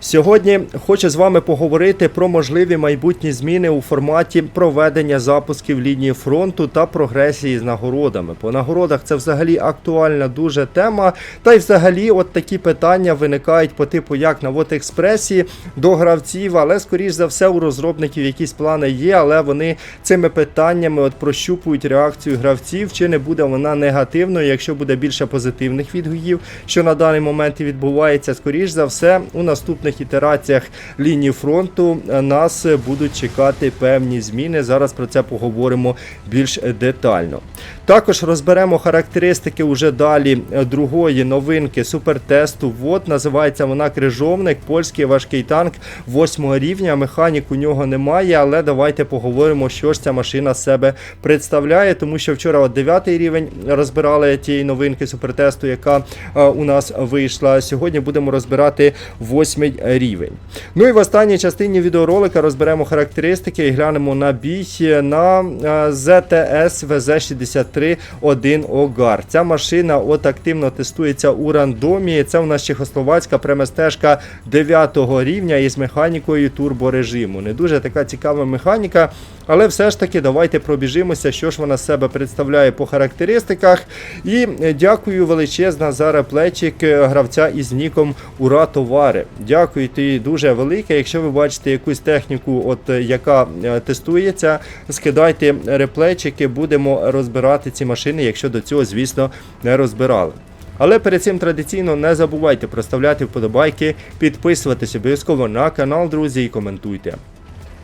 Сьогодні хочу з вами поговорити про можливі майбутні зміни у форматі проведення запусків лінії фронту та прогресії з нагородами. По нагородах це взагалі актуальна дуже тема. Та й взагалі, от такі питання виникають по типу як на експресі до гравців, але скоріш за все у розробників якісь плани є, але вони цими питаннями от прощупують реакцію гравців, чи не буде вона негативною, якщо буде більше позитивних відгуків, що на даний момент і відбувається, скоріш за все, у наступних ітераціях лінії фронту е, нас е, будуть чекати певні зміни. Зараз про це поговоримо більш детально. Також розберемо характеристики уже далі е, другої новинки супертесту. Вот називається вона крижовник, польський важкий танк 8 рівня. Механік у нього немає, але давайте поговоримо, що ж ця машина себе представляє, тому що вчора от 9 рівень розбирали тієї новинки супертесту, яка у нас вийшла. Сьогодні будемо розбирати 8 рівень. Ну і в останній частині відеоролика розберемо характеристики і глянемо на бій на ZTS VZ63 1 Огар. Ця машина от активно тестується у рандомі. Це у нас чехословацька преместежка 9 рівня із механікою турборежиму. Не дуже така цікава механіка, але все ж таки давайте пробіжимося, що ж вона з себе представляє по характеристиках. І дякую величезна за реплечик е, гравця із ніком Ура Товари. Дякую ти дуже велике. Якщо ви бачите якусь техніку, от е, яка е, тестується, скидайте реплечики, будемо розбирати ці машини, якщо до цього, звісно, не розбирали. Але перед цим традиційно не забувайте проставляти вподобайки, підписуватись обов'язково на канал, друзі, і коментуйте.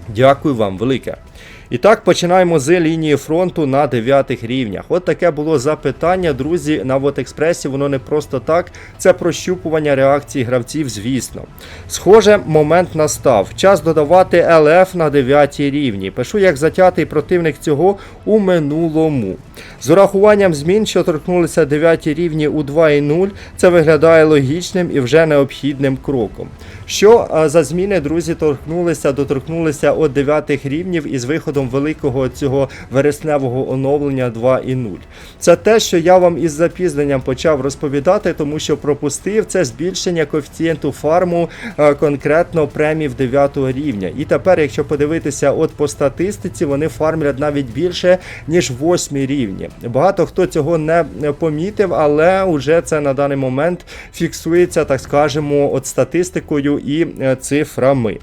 Дякую вам велике. І так, починаємо з лінії фронту на 9 рівнях. От таке було запитання, друзі, на Вотекспресі. Воно не просто так. Це прощупування реакції гравців, звісно. Схоже, момент настав. Час додавати ЛФ на 9 рівні. Пишу як затятий противник цього у минулому. З урахуванням змін, що торкнулися 9 рівні у 2.0, це виглядає логічним і вже необхідним кроком. Що за зміни, друзі, торкнулися, доторкнулися от 9 рівнів із виходом великого цього вересневого оновлення 2.0. Це те, що я вам із запізненням почав розповідати, тому що пропустив це збільшення коефіцієнту фарму а, конкретно премів 9 рівня. І тепер, якщо подивитися от по статистиці, вони фармлять навіть більше, ніж 8 рівні. Багато хто цього не помітив, але вже це на даний момент фіксується, так скажемо, от статистикою і е, цифрами.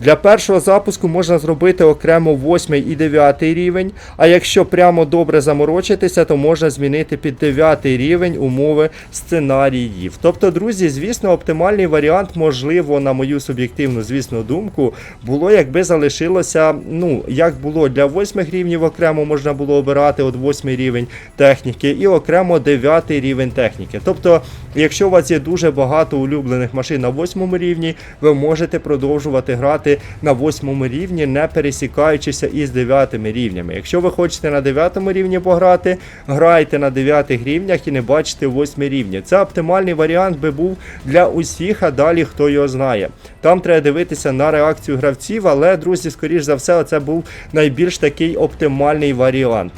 Для першого запуску можна зробити окремо 8 і 9 рівень, а якщо прямо добре заморочитися, то можна змінити під 9 рівень умови сценаріїв. Тобто, друзі, звісно, оптимальний варіант, можливо, на мою суб'єктивну, звісно, думку, було, якби залишилося, ну, як було для 8 рівнів окремо можна було обирати от 8 рівень техніки і окремо 9 рівень техніки. Тобто, якщо у вас є дуже багато улюблених машин на 8 рівні, ви можете продовжувати грати на 8 рівні, не пересікаючися із 9 рівнями. Якщо ви хочете на 9 рівні пограти, грайте на 9 рівнях і не бачите 8 рівні. Це оптимальний варіант би був для усіх, а далі хто його знає. Там треба дивитися на реакцію гравців, але, друзі, скоріш за все, це був найбільш такий оптимальний варіант.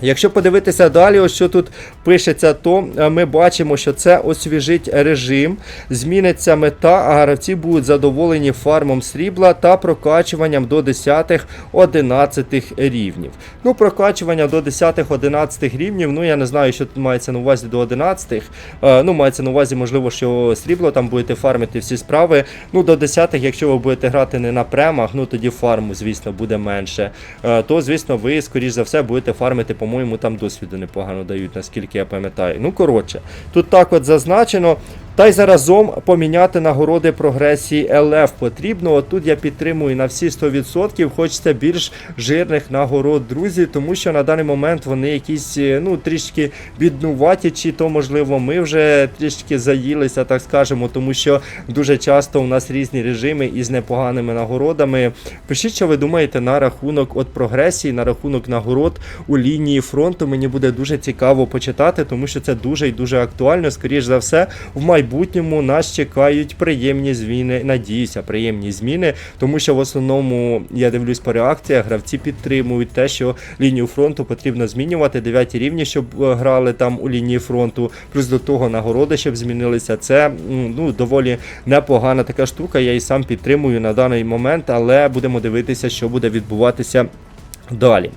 Якщо подивитися далі, ось що тут пишеться, то е, ми бачимо, що це освіжить режим, зміниться мета, а гравці будуть задоволені фармом срібла та прокачуванням до 10-11 рівнів. Ну, прокачування до 10-11 рівнів, ну я не знаю, що тут мається на увазі до 11. Е, Ну, мається на увазі, можливо, що срібло там будете фармити всі справи. Ну, до 10, якщо ви будете грати не на премах, ну тоді фарму, звісно, буде менше. Е, То, звісно, ви, скоріш за все, будете фармити, по-моєму, там досвіду непогано дають, наскільки я пам'ятаю. Ну, коротше, тут так от зазначено. Та й заразом поміняти нагороди прогресії ЛФ потрібно. От тут я підтримую на всі 100%. Хочеться більш жирних нагород, друзі, тому що на даний момент вони якісь е, ну трішки біднуваті, чи то можливо ми вже трішки заїлися, так скажемо, тому що дуже часто у нас різні режими із непоганими нагородами. Пишіть, що ви думаєте на рахунок от прогресії, на рахунок нагород у лінії фронту. Мені буде дуже цікаво почитати, тому що це дуже і дуже актуально. Скоріш за все, в майбутньому майбутньому нас чекають приємні зміни. Надіюся, приємні зміни, тому що в основному я дивлюсь по реакціях, гравці підтримують те, що лінію фронту потрібно змінювати. Дев'яті рівні, щоб е, грали там у лінії фронту. Плюс до того нагороди, щоб змінилися. Це ну доволі непогана така штука. Я і сам підтримую на даний момент, але будемо дивитися, що буде відбуватися. Далі.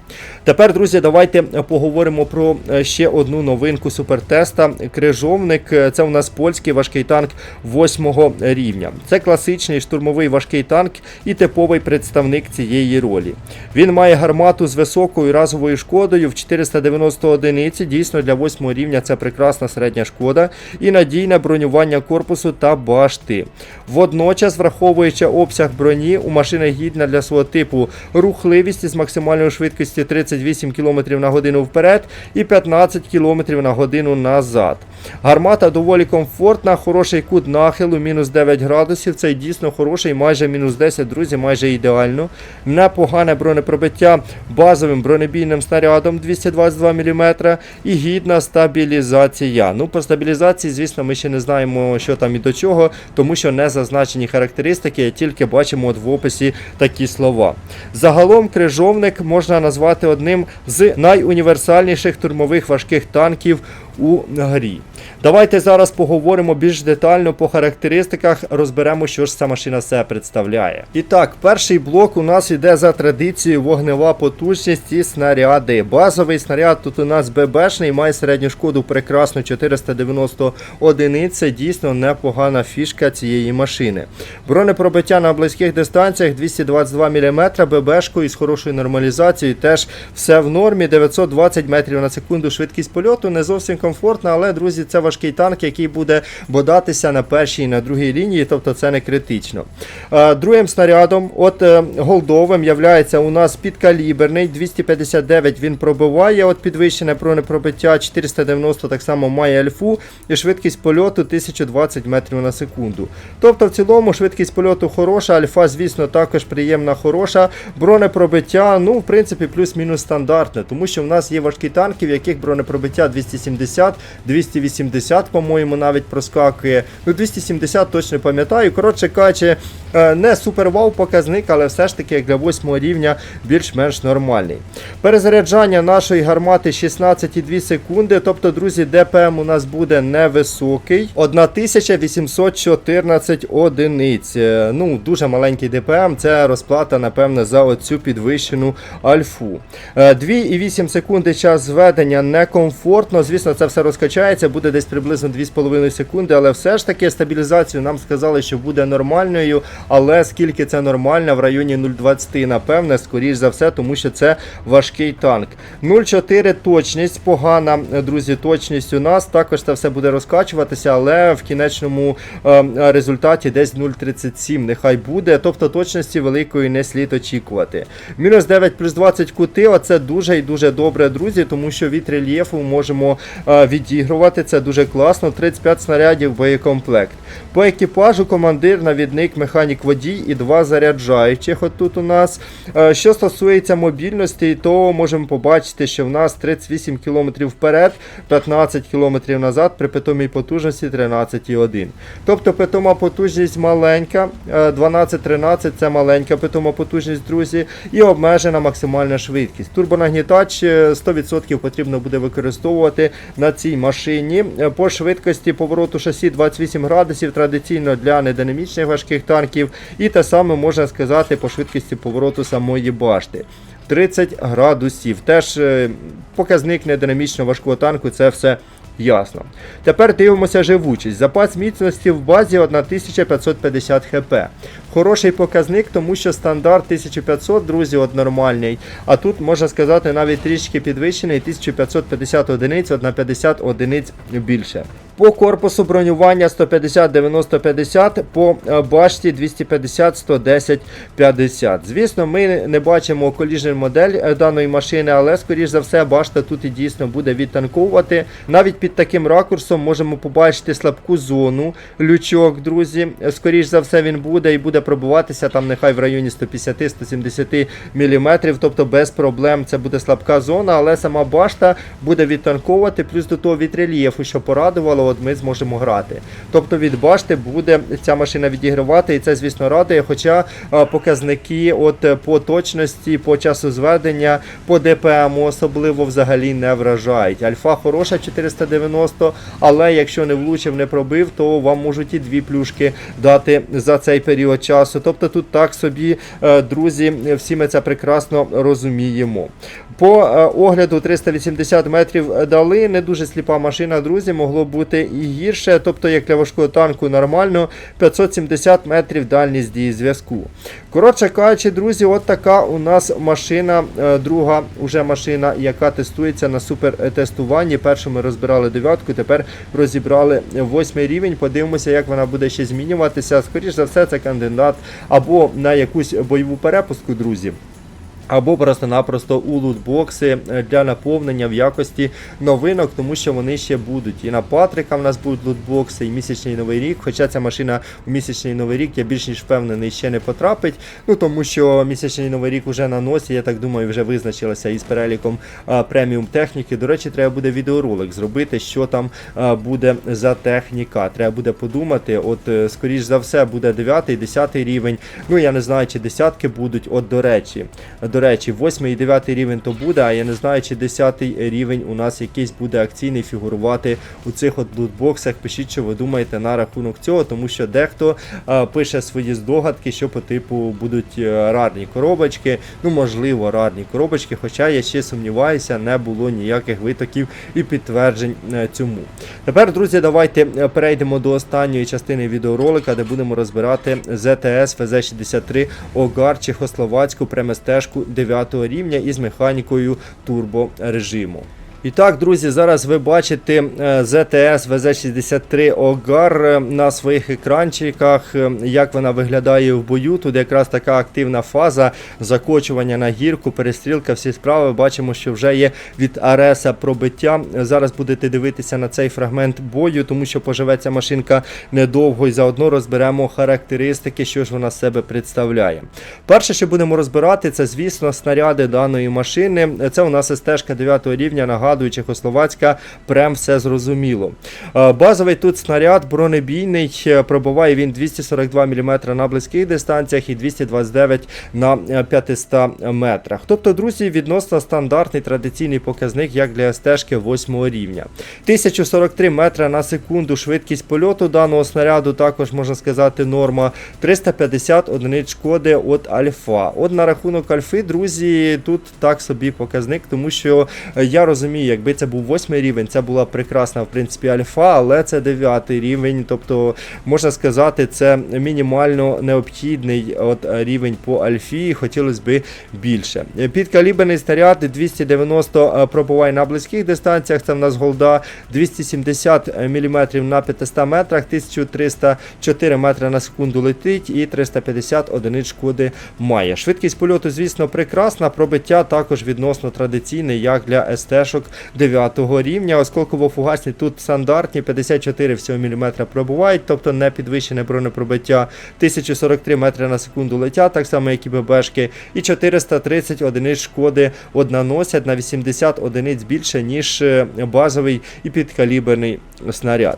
Тепер, друзі, давайте поговоримо про е, ще одну новинку супертеста. Крижовник. Е, Це у нас польський важкий танк 8 рівня. Це класичний штурмовий важкий танк і типовий представник цієї ролі. Він має гармату з високою разовою шкодою в 490 одиниці. Дійсно, для 8 рівня це прекрасна середня шкода і надійне бронювання корпусу та башти. Водночас, враховуючи обсяг броні, у машини гідна для свого типу рухливість із максимальною швидкістю 38 км на годину вперед і 15 км на годину назад. Гармата доволі комфортна, хороший кут нахилу, мінус 9 градусів. Це дійсно хороший, майже мінус 10, друзі, майже ідеально. Непогане бронепробиття базовим бронебійним снарядом 222 мм і гідна стабілізація. Ну, по стабілізації, звісно, ми ще не знаємо, що там і до чого, тому що не зазначені характеристики, тільки бачимо от в описі такі слова. Загалом крижовник можна назвати одним з найуніверсальніших штурмових важких танків у грі. Давайте зараз поговоримо більш детально по характеристиках, розберемо, що ж ця машина себе представляє. І так, перший блок у нас йде за традицією вогнева потужність і снаряди. Базовий снаряд тут у нас ББшний, має середню шкоду прекрасно 490 одиниць. Це дійсно непогана фішка цієї машини. Бронепробиття на близьких дистанціях 222 мм, ББшкою з хорошою нормалізацією. Теж все в нормі. 920 метрів на секунду швидкість польоту. Не зовсім комфортна, але, друзі, це важкий танк, який буде бодатися на першій і на другій лінії, тобто це не критично. Е, Другим снарядом, от е, голдовим, являється у нас підкаліберний. 259 він пробиває, от підвищене бронепробиття, 490 так само має альфу і швидкість польоту 1020 метрів на секунду. Тобто, в цілому, швидкість польоту хороша, альфа, звісно, також приємна, хороша. Бронепробиття, ну, в принципі, плюс-мінус стандартне, тому що в нас є важкі танки, в яких бронепробиття 270, 280, по-моєму, навіть проскакує. Ну, 270 точно пам'ятаю. Коротше кажучи, е, не супер вау показник, але все ж таки, для 8 рівня, більш-менш нормальний. Перезаряджання нашої гармати 16,2 секунди. Тобто, друзі, ДПМ у нас буде невисокий. 1814 одиниць. Е, Ну, дуже маленький ДПМ. Це розплата, напевне, за оцю підвищену альфу. Е, 2,8 секунди час зведення некомфортно. Звісно, це все розкачається, буде десь приблизно 2,5 секунди, але все ж таки стабілізацію нам сказали, що буде нормальною. Але скільки це нормально, в районі 0,20, напевне, скоріш за все, тому що це важкий танк. 0,4 точність, погана, друзі, точність у нас. Також це все буде розкачуватися, але в кінечному е, результаті десь 0,37 нехай буде. Тобто точності великої не слід очікувати. Мінус 9 плюс 20 кути, оце дуже і дуже добре, друзі, тому що від рельєфу можемо е, відігрувати. Це дуже класно. 35 снарядів боєкомплект. По екіпажу командир, навідник, механік водій і два заряджаючих. От тут у нас. Е, Що стосується мобільності, то можемо побачити, що в нас 38 км вперед, 15 км назад при питомій потужності 13,1. Тобто питома потужність маленька, е, 12-13 це маленька питома потужність, друзі, і обмежена максимальна швидкість. Турбонагнітач е, 100% потрібно буде використовувати на цій машині. Е, По швидкості повороту шасі 28 градусів, традиційно для нединамічних важких танків. І те саме можна сказати по швидкості повороту самої башти. 30 градусів. Теж е, показник нединамічно важкого танку, це все ясно. Тепер дивимося живучість. Запас міцності в базі 1550 хп. Хороший показник, тому що стандарт 1500, друзі, от нормальний. А тут можна сказати навіть трішки підвищений 1550 одиниць, от на 50 одиниць більше. По корпусу бронювання 150 90 50, по е, башті 250 110 50. Звісно, ми не бачимо коліжен модель е, даної машини, але скоріш за все башта тут і дійсно буде відтанковувати. Навіть під таким ракурсом можемо побачити слабку зону. Лючок, друзі. Е, Скоріш за все він буде і буде пробуватися там нехай в районі 150-170 мм, тобто без проблем це буде слабка зона, але сама башта буде відтанковувати, плюс до того від рельєфу, що порадувало. От ми зможемо грати. Тобто від башти буде ця машина відігравати, і це, звісно, радує. Хоча е, показники от е, по точності, по часу зведення, по ДПМ особливо взагалі не вражають. Альфа хороша 490, але якщо не влучив, не пробив, то вам можуть і дві плюшки дати за цей період часу. Тобто тут так собі, е, друзі, всі ми це прекрасно розуміємо. По е, огляду 380 метрів дали, не дуже сліпа машина, друзі, могло бути і гірше. Тобто, як для важкого танку нормально, 570 метрів дальність дії зв'язку. Коротше кажучи, друзі, от така у нас машина, е, друга уже машина, яка тестується на супертестуванні. Першу ми розбирали дев'ятку, тепер розібрали восьмий рівень. Подивимося, як вона буде ще змінюватися. Скоріше за все, це кандидат або на якусь бойову перепустку, друзі. Або просто-напросто у лутбокси е, для наповнення в якості новинок, тому що вони ще будуть. І на Патрика в нас будуть лутбокси, і місячний новий рік. Хоча ця машина у місячний новий рік, я більш ніж впевнений, ще не потрапить. Ну тому що місячний новий рік вже на носі, я так думаю, вже визначилася із переліком а, преміум техніки. До речі, треба буде відеоролик зробити, що там а, буде за техніка. Треба буде подумати. От, е, скоріш за все, буде 9, 10 рівень. Ну я не знаю, чи десятки будуть. От до речі. До речі, 8 і 9 рівень то буде, а я не знаю, чи 10 рівень у нас якийсь буде акційний фігурувати у цих от лутбоксах. Пишіть, що ви думаєте на рахунок цього, тому що дехто а, пише свої здогадки, що по типу будуть е, рарні коробочки. Ну, можливо, рарні коробочки, хоча я ще сумніваюся, не було ніяких витоків і підтверджень е, цьому. Тепер, друзі, давайте е, перейдемо до останньої частини відеоролика, де будемо розбирати ZTS FZ63 Огар Чехословацьку преместежку 9 рівня із механікою турборежиму. І так, друзі, зараз ви бачите е, ZTS VZ63 Огар е, на своїх екранчиках, е, як вона виглядає в бою. Тут якраз така активна фаза закочування на гірку, перестрілка, всі справи. Бачимо, що вже є від Ареса пробиття. Зараз будете дивитися на цей фрагмент бою, тому що поживе ця машинка недовго і заодно розберемо характеристики, що ж вона себе представляє. Перше, що будемо розбирати, це, звісно, снаряди даної машини. Це у нас СТ 9 рівня. Нагадую, Чехословацька, прям все зрозуміло. Е, Базовий тут снаряд бронебійний, е, пробиває він 242 мм на близьких дистанціях і 229 на е, 500 метрах. Тобто, друзі, відносно стандартний традиційний показник, як для СТ 8 рівня. 1043 метри на секунду швидкість польоту даного снаряду, також можна сказати, норма. 350 одиниць шкоди від альфа. От на рахунок альфи, друзі, тут так собі показник, тому що е, я розумію, якби це був восьмий рівень, це була прекрасна, в принципі, альфа, але це дев'ятий рівень. Тобто, можна сказати, це мінімально необхідний от е, рівень по альфі. Хотілося б більше. Е, Підкаліберний снаряд 290 пробуває на близьких дистанціях. Це в нас голда 270 мм на 500 метрах, 1304 метри на секунду летить і 350 одиниць шкоди має. Швидкість польоту, звісно, прекрасна. Пробиття також відносно традиційне, як для СТ-шок 9 рівня. Осколково-фугасні тут стандартні, 54 всього мм пробувають, тобто не підвищене бронепробиття. 1043 метри на секунду летять, так само, як і ББшки, і 430 одиниць шкоди одноносять на 80 одиниць більше, ніж е, базовий і підкаліберний снаряд.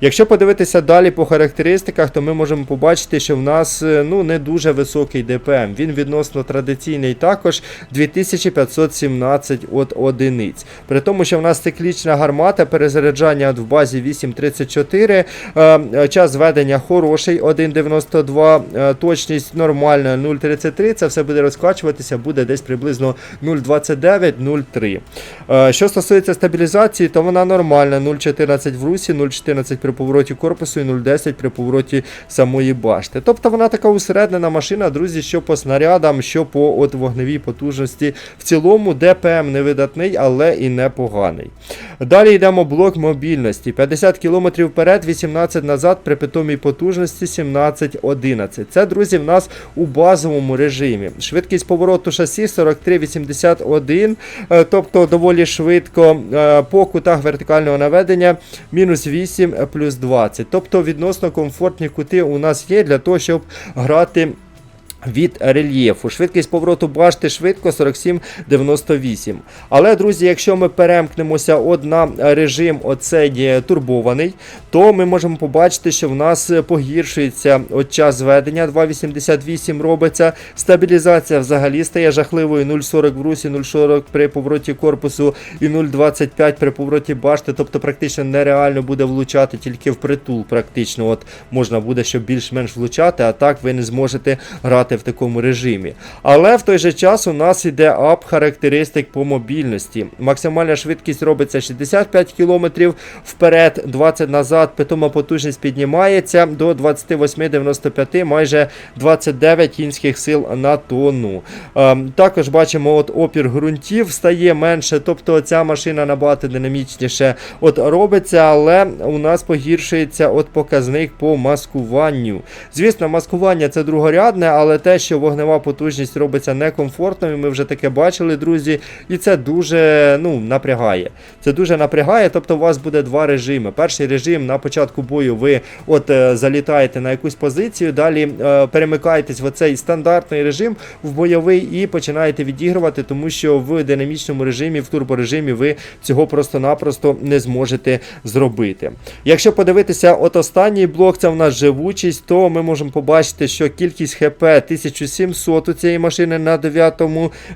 Якщо подивитися далі по характеристиках, то ми можемо побачити, що в нас е, ну, не дуже високий ДПМ. Він відносно традиційний також 2517 от одиниць. При тому, що в нас циклічна гармата, перезаряджання в базі 8.34, е, е, час зведення хороший 1.92, е, точність нормальна 0.33. Це все буде розкачуватися, буде десь приблизно 0.29-0.3. Е, Що стосується стабілізації, то вона нормальна 0.14 в русі, 0.14 при повороті корпусу і 0.10 при повороті самої башти. Тобто вона така усереднена машина, друзі, що по снарядам, що по от вогневій потужності. В цілому ДПМ не видатний, але і непоганий. Далі йдемо блок мобільності. 50 км вперед, 18 назад при питомій потужності 17-11. Це, друзі, в нас у базовому режимі. Швидкість повороту шасі 43,81, е, тобто доволі швидко е, по кутах вертикального наведення мінус 8 плюс 20. Тобто відносно комфортні кути у нас є для того, щоб грати від рельєфу. Швидкість повороту башти швидко 47,98. Але, друзі, якщо ми перемкнемося от на режим оцей турбований, то ми можемо побачити, що в нас погіршується от час зведення 2,88 робиться. Стабілізація взагалі стає жахливою 0,40 в русі, 0,40 при повороті корпусу і 0,25 при повороті башти. Тобто практично нереально буде влучати тільки в притул. Практично от можна буде, щоб більш-менш влучати, а так ви не зможете грати в такому режимі. Але в той же час у нас іде ап характеристик по мобільності. Максимальна швидкість робиться 65 км вперед, 20 назад, питома потужність піднімається до 28,95, майже 29 кінських сил на тонну. Ем, також бачимо, от опір ґрунтів стає менше, тобто ця машина набагато динамічніше от робиться, але у нас погіршується от показник по маскуванню. Звісно, маскування це другорядне, але те, що вогнева потужність робиться некомфортною, ми вже таке бачили, друзі, і це дуже ну, напрягає. Це дуже напрягає, тобто у вас буде два режими. Перший режим на початку бою ви от е, залітаєте на якусь позицію, далі е, перемикаєтесь в оцей стандартний режим в бойовий і починаєте відігрувати, тому що в динамічному режимі, в турборежимі ви цього просто-напросто не зможете зробити. Якщо подивитися, от останній блок, це в нас живучість, то ми можемо побачити, що кількість ХП 1700 у цієї машини на 9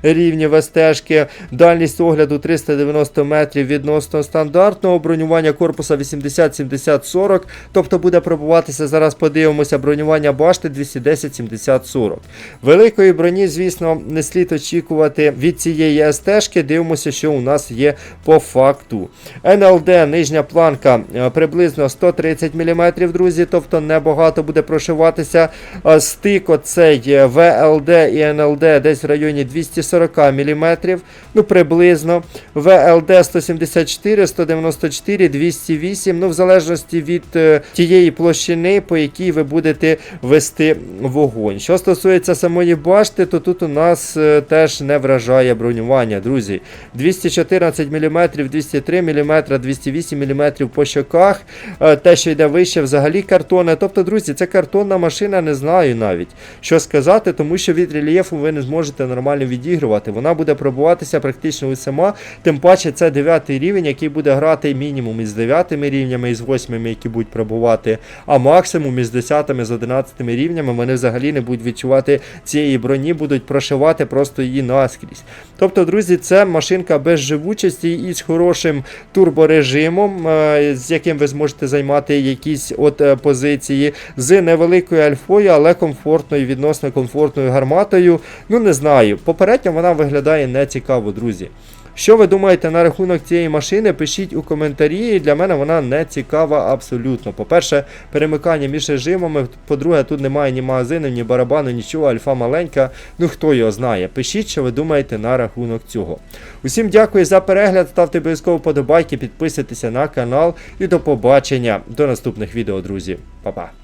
рівні ВСТшки, дальність огляду 390 метрів відносно стандартного, бронювання корпуса 80-70-40, тобто буде пробуватися, зараз подивимося, бронювання башти 210-70-40. Великої броні, звісно, не слід очікувати від цієї СТшки, дивимося, що у нас є по факту. НЛД, нижня планка е, приблизно 130 мм, друзі, тобто небагато буде прошиватися. Стик оцей е, ВЛД і НЛД десь в районі 240 мм, ну приблизно. ВЛД 174, 194, 208, ну в залежності від е, тієї площини, по якій ви будете вести вогонь. Що стосується самої башти, то тут у нас е, теж не вражає бронювання, друзі. 214 мм, 203 мм, 208 мм по щоках. Е, Те, що йде вище, взагалі картонне. Тобто, друзі, це картонна машина, не знаю навіть що сказати, тому що від рельєфу ви не зможете нормально відігрувати. Вона буде пробуватися практично усіма. Тим паче, це 9 рівень, який буде грати мінімум із 9 рівнями, із 8, які будуть пробувати, а максимум із 10, з 11 рівнями вони взагалі не будуть відчувати цієї броні, будуть прошивати просто її наскрізь. Тобто, друзі, це машинка без живучості і з хорошим турборежимом, е, з яким ви зможете займати якісь от е, позиції, з невеликою альфою, але комфортною, відносно комфортною гарматою. Ну, не знаю. Попередньо вона виглядає нецікаво, друзі. Що ви думаєте на рахунок цієї машини? Пишіть у коментарі. Для мене вона не цікава абсолютно. По-перше, перемикання між режимами. По-друге, тут немає ні магазину, ні барабану, нічого, альфа маленька. Ну хто його знає. Пишіть, що ви думаєте на рахунок цього. Усім дякую за перегляд. Ставте обов'язково подобайки, підписуйтеся на канал і до побачення до наступних відео, друзі. Па-па.